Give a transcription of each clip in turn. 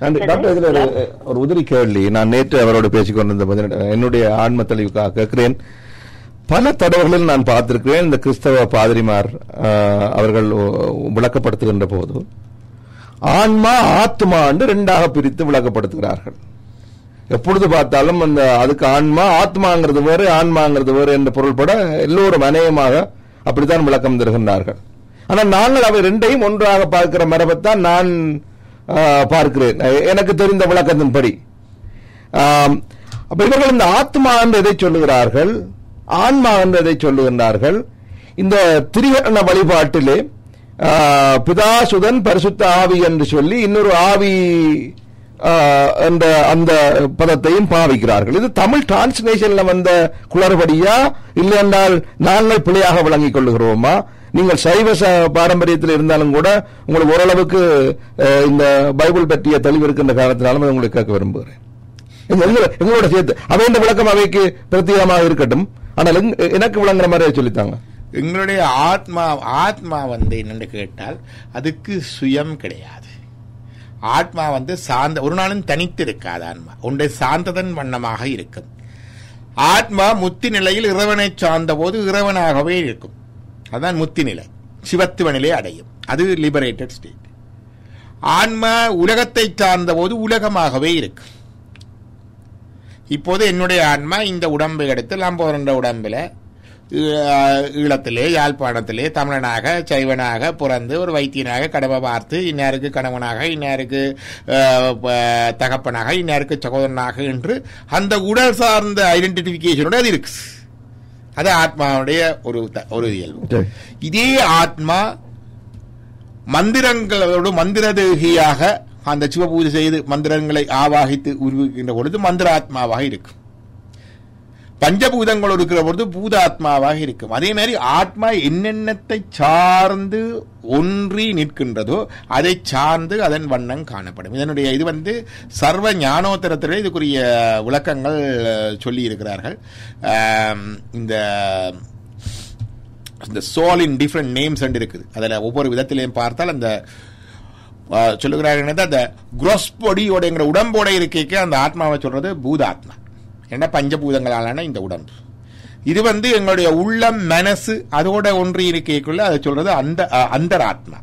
Doctor ஒரு உதிரி கேள்வி. நான் நேற்று அவரோடு பேசிக் கொண்டிருந்த என்னுடைய ஆன்ம தெளிவுக்காக கேட்கிறேன். பல தடவைகளில் நான் பார்த்திருக்கிறேன் இந்த கிறிஸ்தவ பாதிரிமார் அவர்கள் விளக்கப்படுத்துகின்ற போது ஆன்மா ஆத்மா என்று ரெண்டாக பிரித்து விளக்கப்படுத்துகிறார்கள். எப்பொழுது பார்த்தாலும் அந்த அதுக்கு ஆன்மா ஆத்மாங்கிறது வேறு ஆன்மாங்கிறது வேறு என்ற பொருள்பட எல்லோரும் அநேகமாக அப்படித்தான் விளக்கம் தருகின்றார்கள். ஆனால் நாங்கள் அவை ரெண்டையும் ஒன்றாக பார்க்கிற மரபைத்தான் நான் பார்க்கிறேன். எனக்கு தெரிந்த விளக்கத்தின்படி. அப்ப இவர்கள் இந்த ஆத்மா என்று எதை சொல்லுகிறார்கள்? ஆன்மா என்று எதை சொல்லுகின்றார்கள்? இந்த திரிகரண வழிபாட்டிலே பிதாசுதன் பரிசுத்த ஆவி என்று சொல்லி இன்னொரு ஆவி என்ற அந்த பதத்தையும் பாவிக்கிறார்கள். இது தமிழ் டிரான்ஸ்லேஷன்ல வந்த குளறுபடியா? இல்லை என்றால் நாங்கள் பிழையாக விளங்கிக் கொள்ளுகிறோமா? நீங்கள் சைவ பாரம்பரியத்தில் இருந்தாலும் கூட உங்களுக்கு ஓரளவுக்கு இந்த பைபிள் பற்றிய தெளிவு இருக்கின்ற காரணத்தினாலும் உங்களுக்கு கேட்க விரும்புகிறேன். எங்களோட சேர்த்து. அவை இந்த விளக்கம் அவைக்கு பிரத்யேகமாக இருக்கட்டும். ஆனால் எனக்கு விளங்குற மாதிரி சொல்லித்தாங்க. எங்களுடைய ஆத்மா ஆத்மா வந்து என்னென்று கேட்டால் அதுக்கு சுயம் கிடையாது. ஆத்மா வந்து சார்ந்த ஒரு நாளும் தனித்து இருக்காது ஆன்மா. உண்டை சார்ந்ததன் வண்ணமாக இருக்கும். ஆத்மா முத்தி நிலையில் இறைவனை சார்ந்த போது இறைவனாகவே இருக்கும். அதான் முத்தி நிலை சிவத்துவ நிலை அடையும். அது லிபரேட்டட் ஸ்டேட் ஆன்மா உலகத்தை சார்ந்த போது உலகமாகவே இருக்கு. இப்போது என்னுடைய ஆன்மா இந்த உடம்பை எடுத்து லம்போரண்ட உடம்பில் ஈழத்திலே யாழ்ப்பாணத்திலே தமிழனாக சைவனாக பிறந்து ஒரு வைத்தியனாக கடமை பார்த்து இன்னாருக்கு கணவனாக இன்னாருக்கு தகப்பனாக இன்னாருக்கு சகோதரனாக என்று அந்த உடல் சார்ந்த ஐடென்டிஃபிகேஷனோட அது இருக்குது அது ஆத்மாவுடைய ஒரு ஒரு இயல்பு. இதே ஆத்மா மந்திரங்களோடு மந்திரதேகியாக அந்த சிவபூஜை செய்து மந்திரங்களை ஆவாகித்து உருவிக்கின்ற பொழுது மந்திராத்மாவாக இருக்கும் பஞ்சபூதங்கள் இருக்கிற பொழுது பூதாத்மாவாக இருக்கும். அதே மாதிரி ஆத்மா என்னென்னத்தை சார்ந்து ஒன்றி நிற்கின்றதோ அதை சார்ந்து அதன் வண்ணம் காணப்படும். இதனுடைய இது வந்து சர்வ ஞானோத்தரத்திலே இதுக்குரிய விளக்கங்கள் சொல்லி இருக்கிறார்கள் இந்த இந்த சோல் இன் டிஃப்ரெண்ட் நேம்ஸ் இருக்குது. அதில் ஒவ்வொரு விதத்திலையும் பார்த்தால் அந்த சொல்லுகிறார்கள் என்னது, அந்த gross பொடியோடங்கிற உடம்போட இருக்கைக்கு அந்த ஆத்மாவை சொல்றது பூதாத்மா. என்ன பஞ்சபூதங்களாலான இந்த உடம்பு. இது வந்து எங்களுடைய உள்ளம் மனசு அதோட ஒன்று இருக்கைக்குள்ள அதை சொல்றது அந்த அந்தராத்மா.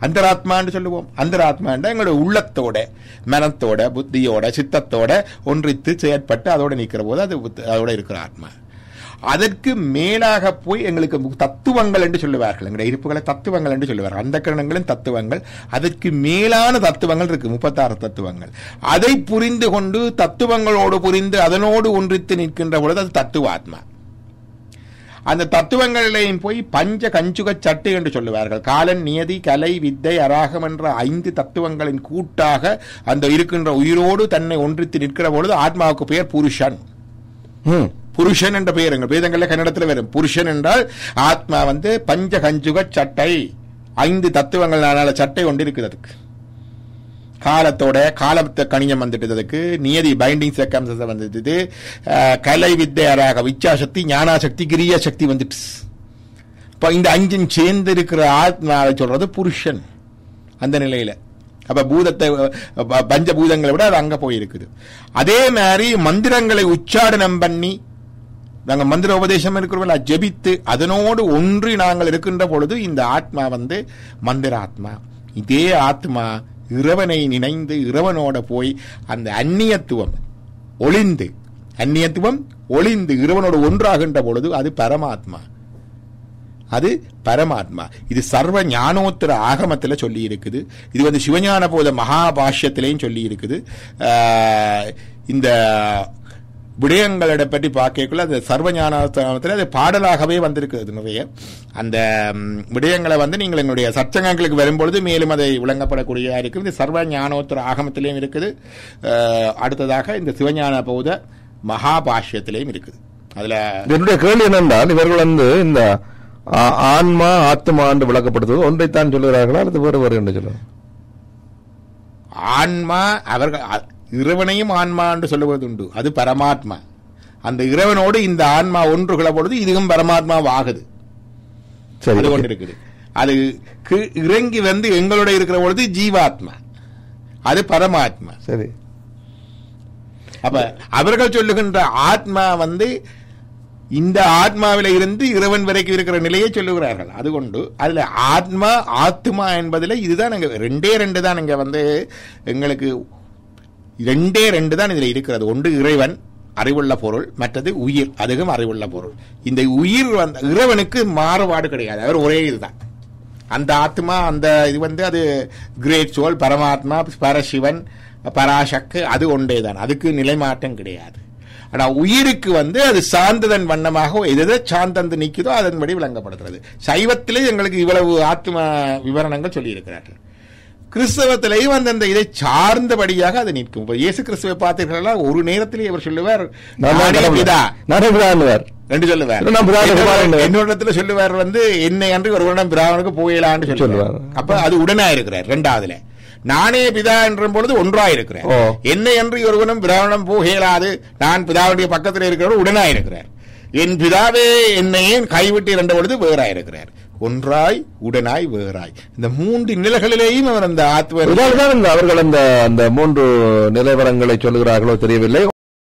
அந்தராத்மான்னு சொல்லுவோம். அந்தராத்மான்ற எங்களுடைய உள்ளத்தோட மனத்தோட புத்தியோட சித்தத்தோட ஒன்றித்து செயற்பட்டு அதோட நிற்கிற போது அது புத்த- அதோட இருக்கிற ஆத்மா. அதற்கு மேலாக போய் எங்களுக்கு தத்துவங்கள் என்று சொல்லுவார்கள். எங்களுடைய இருப்புகளை தத்துவங்கள் என்று சொல்லுவார்கள். அந்த கிரணங்களும் தத்துவங்கள் அதற்கு மேலான தத்துவங்கள் இருக்கு முப்பத்தாறு தத்துவங்கள். அதை புரிந்து கொண்டு தத்துவங்களோடு புரிந்து அதனோடு ஒன்றித்து நிற்கின்ற பொழுது அது தத்துவாத்மா. அந்த தத்துவங்களிலேயும் போய் பஞ்ச கஞ்சுக சட்டு என்று சொல்லுவார்கள். காலன் நியதி கலை வித்தை அராகம் என்ற ஐந்து தத்துவங்களின் கூட்டாக அந்த இருக்கின்ற உயிரோடு தன்னை ஒன்றித்து நிற்கிற பொழுது ஆத்மாவுக்கு பெயர் புருஷன். ம். புருஷன் என்ற பெயர் எங்கள் வேதங்கள்ல கன்னடத்தில் வரும். புருஷன் என்றால் ஆத்மா வந்து பஞ்ச கஞ்சுக சட்டை. ஐந்து தத்துவங்களான சட்டை கொண்டு இருக்குது அதுக்கு. காலத்தோட காலத்தை கணியம் வந்துட்டு அதுக்கு. நியதி பைண்டிங் சர்க்கம்சஸ் வந்துட்டு கலை கலை வித்தையராக விச்சாசக்தி ஞானாசக்தி கிரியா சக்தி வந்துட்டு. இப்போ இந்த அஞ்சும் சேர்ந்து இருக்கிற ஆத்மாவை சொல்றது புருஷன் அந்த நிலையில. அப்ப பூதத்தை பஞ்சபூதங்களை விட அது அங்க போயிருக்குது. அதே மாதிரி மந்திரங்களை உச்சாடனம் பண்ணி நாங்கள் மந்திர உபதேசம் இருக்கிறோம்ல ஜெபித்து அதனோடு ஒன்றி நாங்கள் இருக்கின்ற பொழுது இந்த ஆத்மா வந்து மந்திர ஆத்மா இதே ஆத்மா இறைவனை நினைந்து இறைவனோட போய் அந்த அந்நியத்துவம் ஒளிந்து அந்நியத்துவம் ஒளிந்து இறைவனோடு ஒன்றாகின்ற பொழுது அது பரமாத்மா. அது பரமாத்மா. இது சர்வ ஞானோத்தர ஆகமத்தில் சொல்லி இருக்குது இது வந்து சிவஞான போத மகாபாஷ்யத்திலையும் சொல்லி இருக்குது இந்த விடயங்களை பற்றி பார்க்கக்குள்ள அது சர்வ ஞானத்தில் அது பாடலாகவே வந்திருக்கிறது நிறைய. அந்த விடயங்களை வந்து நீங்கள் எங்களுடைய சச்சங்கங்களுக்கு வரும்பொழுது மேலும் அதை விளங்கப்படக்கூடிய இருக்குது. இது சர்வ ஞானோத்தர ஆகமத்திலையும் இருக்குது. அடுத்ததாக இந்த சிவஞான போத மகாபாஷ்யத்திலையும் இருக்குது. அதுல என்னுடைய கேள்வி என்னென்றால் இவர்கள் வந்து இந்த ஆன்மா ஆத்மா என்று விளக்கப்படுத்துவது ஒன்றைத்தான் சொல்லுகிறார்களா அல்லது வேறு வேறு என்று சொல்லுவாங்க ஆன்மா அவர்கள் இறைவனையும் ஆன்மா என்று சொல்லுவது உண்டு அது பரமாத்மா. அந்த இறைவனோடு இந்த ஆன்மா ஒன்றுகள பொழுது இதுவும் பரமாத்மாவாகுது அது இறங்கி வந்து எங்களோட இருக்கிற பொழுது ஜீவாத்மா. அது பரமாத்மா. சரி. அப்ப அவர்கள் சொல்லுகின்ற ஆத்மா வந்து இந்த ஆத்மாவில இருந்து இறைவன் வரைக்கும் இருக்கிற நிலையை சொல்லுகிறார்கள். அது கொண்டு அதுல ஆத்மா ஆத்மா என்பதுல இதுதான் ரெண்டே ரெண்டு தான் இங்க வந்து எங்களுக்கு ரெண்டே ரெண்டு தான் இதில் இருக்கிறது. ஒன்று இறைவன் அறிவுள்ள பொருள் மற்றது உயிர் அதுவும் அறிவுள்ள பொருள். இந்த உயிர் வந்த இறைவனுக்கு மாறுபாடு கிடையாது. அவர் ஒரே இதுதான். அந்த ஆத்மா அந்த இது வந்து அது கிரேட் சோல் பரமாத்மா பரசிவன் பராசக்கு அது ஒன்றே தான். அதுக்கு நிலைமாற்றம் கிடையாது. ஆனால் உயிருக்கு வந்து அது சார்ந்ததன் வண்ணமாக எது எதை சார்ந்தந்து நிற்குதோ அதன்படி விளங்கப்படுகிறது. சைவத்திலே எங்களுக்கு இவ்வளவு ஆத்ம விவரணங்கள் சொல்லியிருக்கிறார்கள். கிறிஸ்தவத்திலேயும் அந்தந்த இதை சார்ந்தபடியாக அது நிற்கும் இயேசு கிறிஸ்துவை பார்த்தீர்களா? ஒரு நேரத்திலே அவர் சொல்லுவார். ரெண்டு சொல்லுவார். என்னோடத்துல வந்து என்னை அன்று ஒரு வருடம் பிராமணுக்கு போயிடலான்னு சொல்லுவார். அப்ப அது உடனா இருக்கிறார் ரெண்டாவதுல. நானே பிதா என்ற பொழுது ஒன்றா இருக்கிறார் ஓ. என்னை அன்று ஒருவனும் பிராமணம் போகலாது. நான் பிதாவுடைய பக்கத்தில் இருக்கிறவர் உடனா இருக்கிறார் என் பிதாவே என்னை ஏன் கைவிட்டு இரண்ட பொழுது வேறா இருக்கிறார் ஒன்றாய் உடனாய் வேறாய். இந்த மூன்று நிலைகளிலேயும் அவர் அந்த ஆத்ம அவர்கள் அந்த அந்த மூன்று நிலவரங்களை சொல்லுகிறார்களோ தெரியவில்லை.